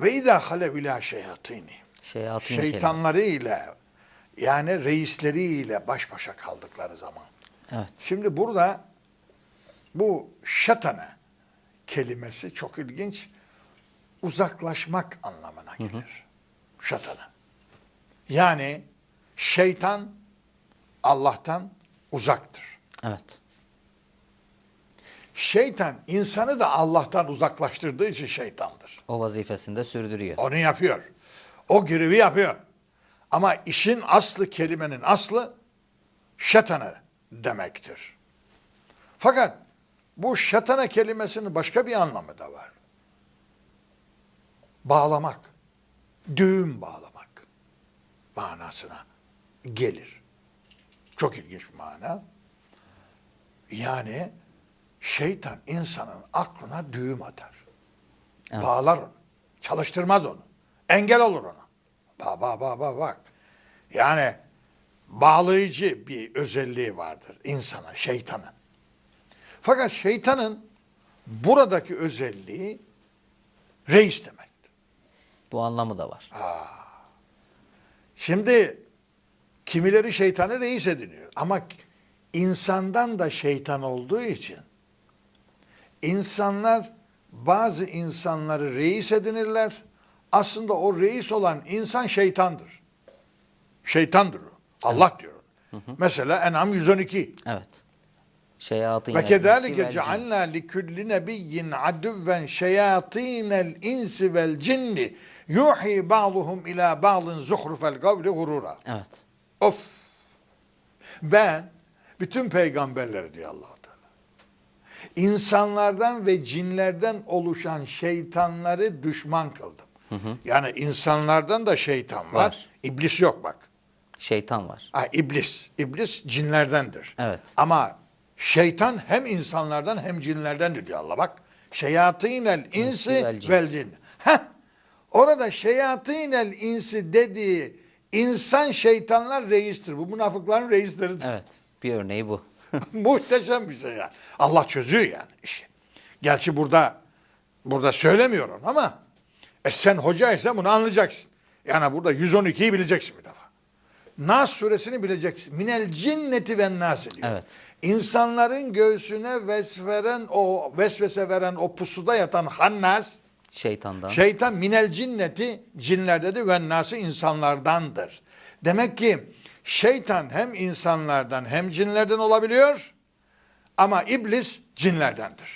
Ve izâ halev ilâ şeyatîni. Şeyatın kelimesi. Şeytanları ile yani reisleri ile baş başa kaldıkları zaman. Evet. Şimdi burada bu şatane kelimesi çok ilginç. Uzaklaşmak anlamına gelir. Şatane. Yani şeytan Allah'tan uzaktır. Evet. Şeytan insanı da Allah'tan uzaklaştırdığı için şeytandır. O vazifesini de sürdürüyor. Onu yapıyor. O görevi yapıyor. Ama işin aslı kelimenin aslı şatana demektir. Fakat bu şatana kelimesinin başka bir anlamı da var. Bağlamak. Düğüm bağlamak manasına gelir. Çok ilginç bir mana. Yani şeytan insanın aklına düğüm atar. Evet. Bağlar onu. Çalıştırmaz onu. Engel olur ona. Bak bak bak bak bak. Yani bağlayıcı bir özelliği vardır insana, şeytanın. Fakat şeytanın buradaki özelliği reis demektir. Bu anlamı da var. Şimdi kimileri şeytanı reis ediniyor. Ama insandan da şeytan olduğu için insanlar bazı insanları reis edinirler. Aslında o reis olan insan şeytandır. Şeytandır o. Allah diyor. ona. Mesela En'am 112. Evet. Şeyatın Ve kedalike cealna li kulli nebiyyin aduven şeyatinel insi vel cinni yuhi ba'duhum ila ba'din zuhrufel kavli gurura. Evet. Of. Ben bütün peygamberleri diyor allah. İnsanlardan ve cinlerden oluşan şeytanları düşman kıldım. Yani insanlardan da şeytan var. Var. İblis yok bak. Şeytan var. Ha, iblis. İblis cinlerdendir. Evet. Ama şeytan hem insanlardan hem cinlerdendir diyor Allah bak. Şeyatinel insi vel cin. Heh. Orada şeyatinel insi dediği insan şeytanlar reistir. Bu münafıkların reisleridir. Evet. Bir örneği bu. Muhteşem bir şey yani. Allah çözüyor yani işi. Gerçi burada burada söylemiyor onu ama e sen hocaysan bunu anlayacaksın. Yani burada 112'yi bileceksin bir defa. Nas suresini bileceksin. Minel cinneti ve nasi diyor. Evet. İnsanların göğsüne vesveren o vesvese veren o pusuda yatan hannas Şeytandan. Şeytan minel cinneti cinlerde de ve nası insanlardandır. Demek ki şeytan hem insanlardan hem cinlerden olabiliyor ama iblis cinlerdendir.